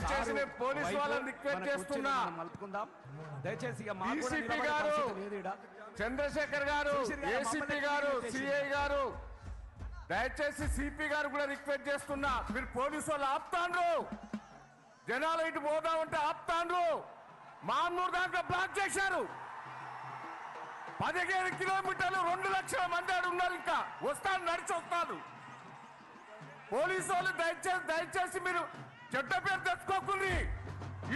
దయచేసి నేను పోలీస్ వాళ్ళని రిక్వెస్ట్ చేస్తున్నా. మలుపుకుందాం దయచేసి గారు. చంద్రశేఖర్ గారు ఏసీపీ గారు. సిఐ గారు దయచేసి సిపి గారు కూడా రిక్వెస్ట్ చేస్తున్నా. మీరు పోలీసు వాళ్ళు ఆపుతాండ్రు. జనాలు ఇటు పోదామంటే ఆపుతాండ్రు. మామూలు దాంట్లో బ్లాక్ చేశారు. పదిహేను కిలోమీటర్లు రెండు లక్షల మంది ఆడ ఉన్నారు ఇంకా. వస్తాను నడిచి వస్తాను పోలీసు వాళ్ళు దయచేసి దయచేసి మీరు చెడ్డ పేరు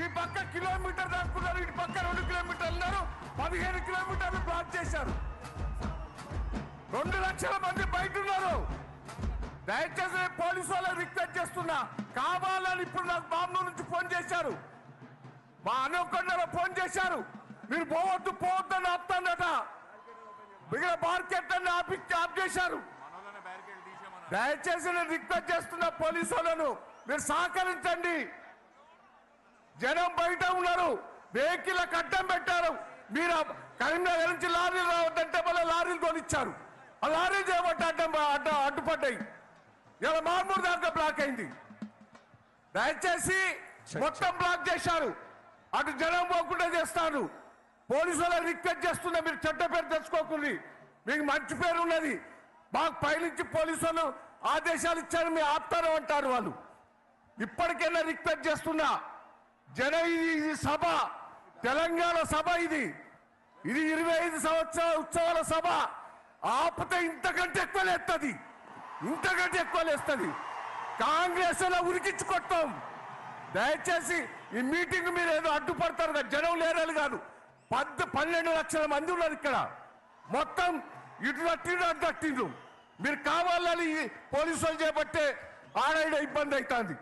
ఈ పక్క కిలోమీటర్ దాక్కున్నారు ఇటు పక్క రెండు కిలోమీటర్లు ఉన్నారు పదిహేను కిలోమీటర్లు బ్లాక్ చేశారు. రెండు లక్షల మంది బయట ఉన్నారు. దయచేసి పోలీసు వాళ్ళని రిక్వెస్ట్ చేస్తున్నా. కావాలని ఇప్పుడు నాకు బాంబు నుంచి ఫోన్ చేశారు. మా అనుకొండలో ఫోన్ చేశారు. మీరు పోవద్దు పోవద్దు అని ఆపుతానట మిగిలిన మార్కెట్ అన్ని ఆపి ఆప్ చేశారు. దయచేసి నేను రిక్వెస్ట్ చేస్తున్నా పోలీసు వాళ్ళను. మీరు సహకరించండి. జనం బయట ఉన్నారు. వెహికల్ అడ్డం పెట్టారు. మీరు కరీంనగర్ నుంచి లారీలు రావద్దంటే మళ్ళీ లారీలు కొనిచ్చారు. ఆ లారీలు చేయబట్టి అడ్డం అడ్డ అడ్డుపడ్డాయి. ఇలా మామూలు దాకా బ్లాక్ అయింది. దయచేసి మొత్తం బ్లాక్ చేశారు. అటు జనం పోకుండా చేస్తాను పోలీసు రిక్వెస్ట్ చేస్తున్నా మీరు చెడ్డ పేరు తెచ్చుకోకుండా. మీకు మంచి పేరు ఉన్నది. మాకు పైనుంచి పోలీసు వాళ్ళు ఆదేశాలు ఇచ్చారు మీరు ఆపుతారు అంటారు వాళ్ళు. ఇప్పటికైనా రిక్వెస్ట్ చేస్తున్నా. జన ఇది ఇది సభ. తెలంగాణ సభ ఇది. ఇది ఇరవై ఐదు సంవత్సరాల ఉత్సవాల సభ. ఆపితే ఇంతకంటే ఎక్కువ లేస్తుంది ఇంతకంటే ఎక్కువ లేస్తుంది కాంగ్రెస్లో ఉరికించుకొట్టాం దయచేసి ఈ మీటింగ్ మీరు ఏదో అడ్డుపడతారు కదా జనం లేరని కాదు. పద్ పన్నెండు లక్షల మంది ఉన్నారు ఇక్కడ. మొత్తం ఇటు తట్టిండ్రు అటు తట్టిండ్రు. మీరు కావాలని పోలీసులు చేపట్టే ఆడ ఇబ్బంది అవుతుంది.